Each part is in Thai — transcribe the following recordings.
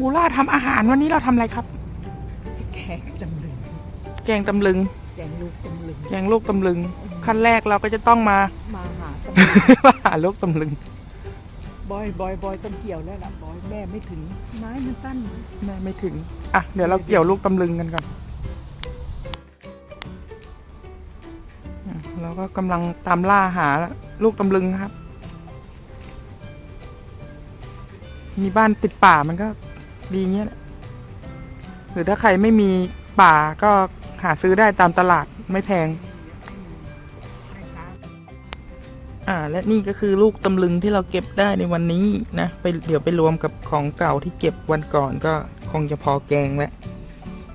ครูล่าทำอาหารวันนี้เราทำอะไรครับ แกงจำลึงแกงตำลึง แกงลูกจำลึงแกงลูกตำลึง ขั้นแรกเราก็จะต้องมา มาหาจำลึงมาหาลูกตำลึง บอยบอยบอยต้องเกี่ยวแล้วล่ะบอยแม่ไม่ถึงไม้มันสั้นแม่ไม่ถึง อะ เดี๋ยวเราเกี่ยวลูกตำลึงกันก่อนอะเราก็กำลังตามล่าหาลูกตำลึงนะครับ มีบ้านติดป่ามันก็ ดีเงี้ยหรือถ้าใครไม่มีป่าก็หาซื้อได้ตามตลาดไม่แพง อ่า และนี่ก็คือลูกตำลึงที่เราเก็บได้ในวันนี้นะไปเดี๋ยวไปรวมกับของเก่าที่เก็บวันก่อนก็คงจะพอแกงแล้ว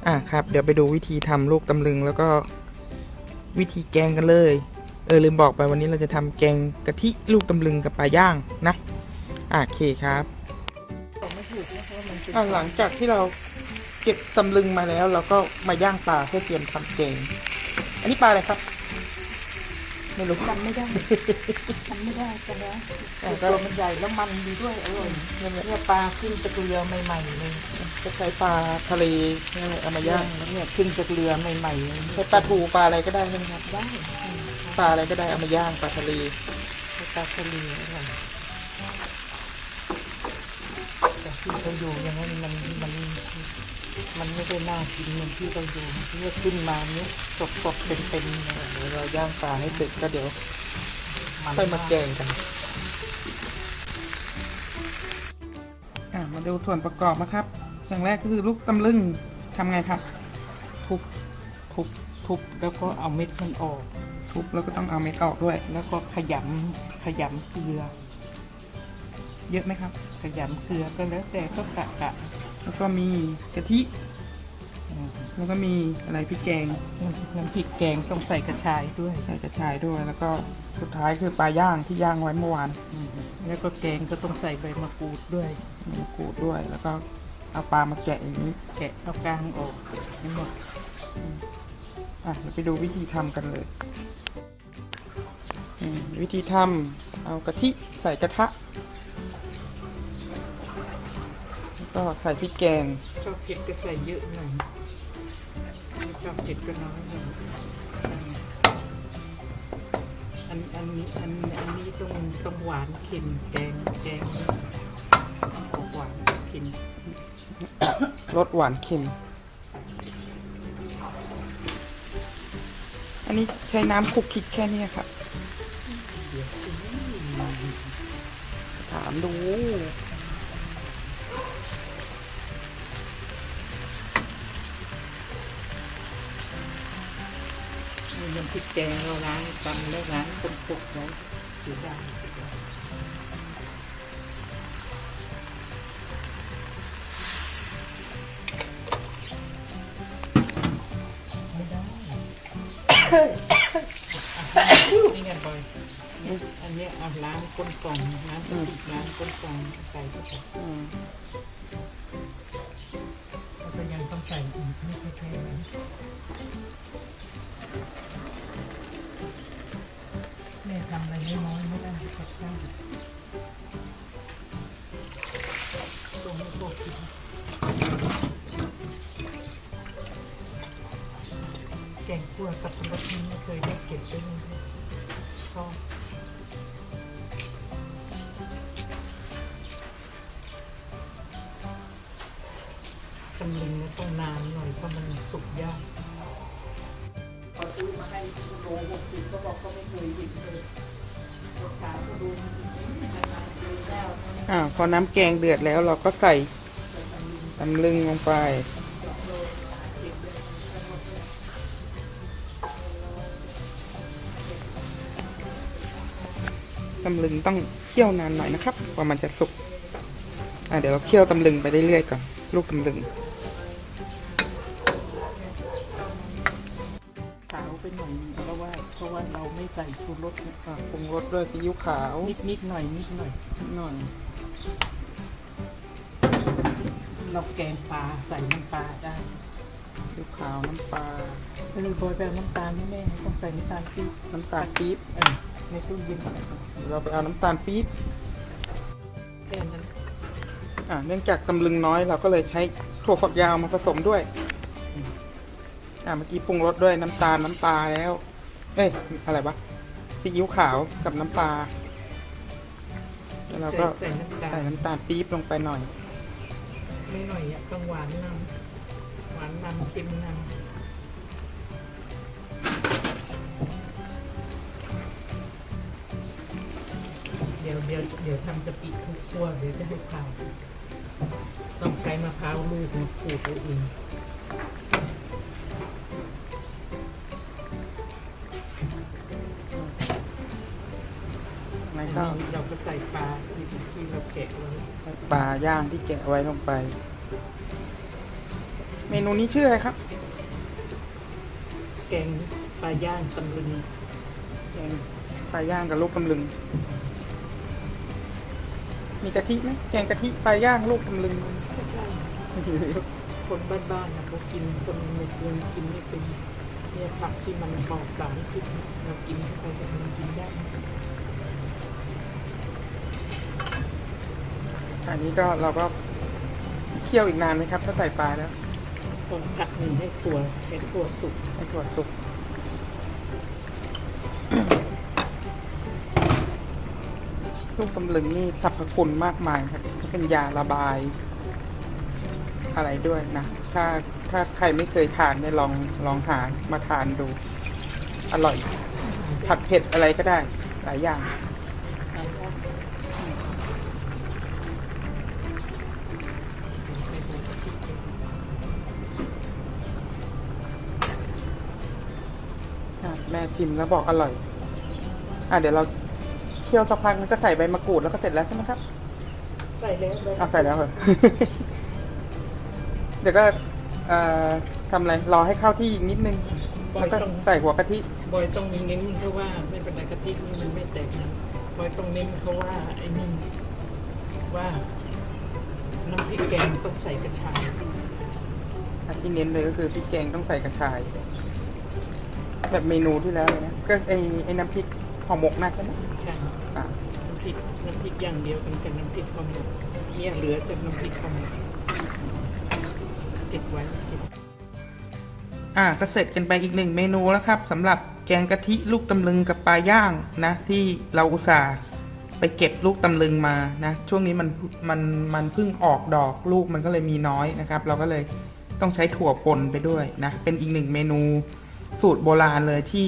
อ่าครับ เดี๋ยวไปดูวิธีทำลูกตำลึงแล้วก็วิธีแกงกันเลย เออลืมบอกไปวันนี้เราจะทำแกงกะทิลูกตำลึงกับปลาย่างนะอ่าโอเคครับ นะเพราะว่ามันเป็นอ่าหลังจากที่เราเก็บตำลึงมาแล้ว เราก็มาย่างปลาเพื่อเตรียมทำแกงอันนี้ปลาอะไรครับ ไม่รู้จำไม่ได้จำไม่ได้จำแล้วแต่แต่ก็ตัวมันใหญ่แล้วมันดีด้วยอร่อยเนี่ยปลาขึ้นจากเรือใหม่ๆเลยจะใช้ปลาทะเลเนี่ยเอามาย่างแล้วเนี่ยขึ้นจากเรือใหม่ๆเลยใช้ปลาทูปลาอะไรก็ได้ใช่ไหมครับได้ปลาอะไรก็ได้เอามาย่างปลาทะเลปลาทะเลอร่อยแต่ ที่เราอยู่อย่างนั้นมันมันมันไม่ได้น่ากินเหมือนที่เราอยู่ที่ว่าขึ้นมาเนี่ยสดๆเป็นๆเลยเดี๋ยวเราย่างปลาให้เสร็จก็เดี๋ยวมันค่อยมาแกงกันอะมาดูส่วนประกอบนะครับอย่างแรกก็คือลูกตำลึงทำไงครับ ทุบทุบทุบแล้วก็เอาเม็ดมันออก ทุบแล้วก็ต้องเอาเม็ดออกด้วย แล้วก็ขยำขยำเกลือ เยอะไหมครับ ขยำเกลือก็แล้วแต่ก็กะกะแล้วก็มีกะทิอืมแล้วก็มีอะไรพริกแกงน้ำพริกแกงต้องใส่กระชายด้วยใส่กระชายด้วย แล้วก็สุดท้ายคือปลาย่างที่ย่างไว้เมื่อวานอืมแล้วก็แกงก็ต้องใส่ใบมะกรูดด้วยมีมะกรูดด้วย แล้วก็เอาปลามาแกะอย่างนี้ แกะเอากลางออกให้หมดอะเดี๋ยวไปดูวิธีทำกันเลยอืมวิธีทำเอากะทิใส่กระทะ ก็ใส่พริกแกงชอบเผ็ดก็ใส่เยอะหน่อยไม่ชอบเผ็ดก็น้อยหน่อยอันอันนี้อันอันนี้ต้องต้องหวานเค็มแกงแกงต้องออกหวานเค็มรสหวานเค็ม อันนี้ใช้น้ำคลุกคลิกแค่เนี้ยครับถามดู น้ำพริกแกงเราล้างตำแล้วล้างคนปกไว้เสียดายนี่ไงบอยอันนี้เอาล้างก้นกล่องล้างกระติกล้างก้นกล่องใส่เข้าไปอืมแล้วก็ยังต้องใส่อีกไม่ใช่แค่ แกงคั่วกับสลัดนี้ไม่เคยได้เก็บด้วยเลยชอบตำลึงเนี่ยต้องนานหน่อยเพราะมันสุกยากพอซื้อมาให้โลหกสิบก็บอกก็ไม่เคยหยิบเลยรสชาติก็ดูมันนานๆเลยแล้วอ่าพอน้ำแกงเดือดแล้วเราก็ใส่ตำลึงลงไป ตำลึงต้องเคี่ยวนานหน่อยนะครับกว่ามันจะสุกอ่าเดี๋ยวเราเคี่ยวตำลึงไปเรื่อยๆก่อนลูกตำลึงขาวไปหน่อยนึงเพราะว่าเพราะว่าเราไม่ใส่ชูรสเนี่ยอ่าปรุงรสด้วยซีอิ๊วขาวนิดนิดหน่อยนิดหน่อยนิดหน่อย เราแกงปลาใส่น้ำปลาได้ซีอิ๊วขาวน้ำปลาไม่รู้บอยแบบน้ำตาลนี่แม่ต้องใส่น้ำตาลปี๊บน้ำตาลปี๊บเออ ในตู้เย็นเราไปเอาน้ำตาลปี๊บแค่นั้นอ่าเนื่องจากตำลึงน้อยเราก็เลยใช้ถั่วฝักยาวมาผสมด้วย อ่าเมื่อกี้ปรุงรสด้วยน้ำตาลน้ำปลาแล้ว เอ้ยอะไรวะซีอิ๊วขาวกับน้ำปลาแล้วเราก็ใส่น้ำตาใส่ลน้ำตาลปี๊บลงไปหน่อย ไม่หน่อยอะต้องหวานนำหวานนำเค็มนำ เดี๋ยวเดี๋ยวเดี๋ยวทำกะปิทุกตัวเดี๋ยวจะให้ทานต้องใช้มะพร้าวลูกมาขูดเอาเองแล้วอัก็นนี้เราก็ใส่ปลาที่ที่เราแกะไว้ปลาย่างที่แกะไว้ลงไป เมนูนี้ชื่ออะไรครับแกงปลาย่างตำลึงแกงปลาย่างกับลูกตำลึง มีกะทิไหมแกงกะทิปลาย่างลูกตำลึงคนบ้านๆนะเขากินคนในเมืองกินไม่เป็นเนี่ยผักที่มันปลอดสารพิษเรากินเข้าไปมันกินได้อันนี้ก็เราก็เคี่ยวอีกนานไหมครับ ถ้าใส่ปลาแล้วต้องผักหนึ่งให้ตัวให้ตัวสุกให้ถั่วสุก ลูกตำลึงนี่สรรพคุณมากมายครับเป็นยาระบาย อะไรด้วยนะ ถ้าถ้าใครไม่เคยทานเนี่ยลองลองหามาทานดู อร่อย ผัดเผ็ดอะไรก็ได้ หลายอย่าง แม่ชิมแล้วบอกอร่อย อะเดี๋ยวเรา คี่ยวสักพักมันก็ใส่ใบมะกรูดแล้วก็เสร็จแล้วใช่ไหมครับใส่แล้วเลยเอาใส่แล้วเหรอ เดี๋ยวก็เอ่อทำอะไรรอให้เข้าที่อีกนิดนึงบอแล้วยก็ต้องใส่หัวกะทิบอยต้องเน้นเพราะว่าไม่เป็นไรกะทินี่มันไม่แตกนะบอยต้องเน้นเพราะว่าไอ้นี่ว่าน้ำพริกแกงต้องใส่กระชายอันที่เน้นเลยก็คือพริกแกงต้องใส่กระชาย แบบเมนูที่แล้วเลยนะก็ไอ้ไอ้น้ำพริกห่อหมกน่าใช่ไหมใช่ อะน้ำพริกน้ำพริกอย่างเดียวกันกับน้ำพริกข้าวหมกเนี่ยเหลือจากน้ำพริกข้าวหมกเก็บไว้เก็บอะก็เสร็จกันไปอีกหนึ่งเมนูแล้วครับสำหรับแกงกะทิลูกตำลึงกับปลาย่างนะ ที่เราอุตส่าห์ไปเก็บลูกตำลึงมานะ ช่วงนี้มันมันมันเพิ่งออกดอกลูกมันก็เลยมีน้อยนะครับ เราก็เลยต้องใช้ถั่วป่นไปด้วยนะ เป็นอีกหนึ่งเมนูสูตรโบราณเลยที่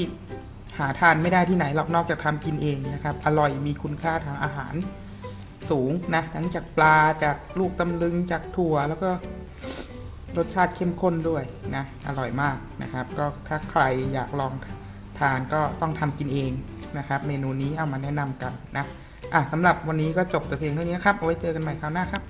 หาทานไม่ได้ที่ไหนหรอกนอกจากทำกินเองนะครับ อร่อยมีคุณค่าทางอาหารสูงนะทั้งจากปลาจากลูกตำลึงจากถั่วแล้วก็รสชาติเข้มข้นด้วยนะอร่อยมากนะครับ ก็ถ้าใครอยากลองทานก็ต้องทำกินเองนะครับ เมนูนี้เอามาแนะนำกันนะอะสำหรับวันนี้ก็จบแต่เพียงเท่านี้ครับเอาไว้เจอกันใหม่คราวหน้าครับ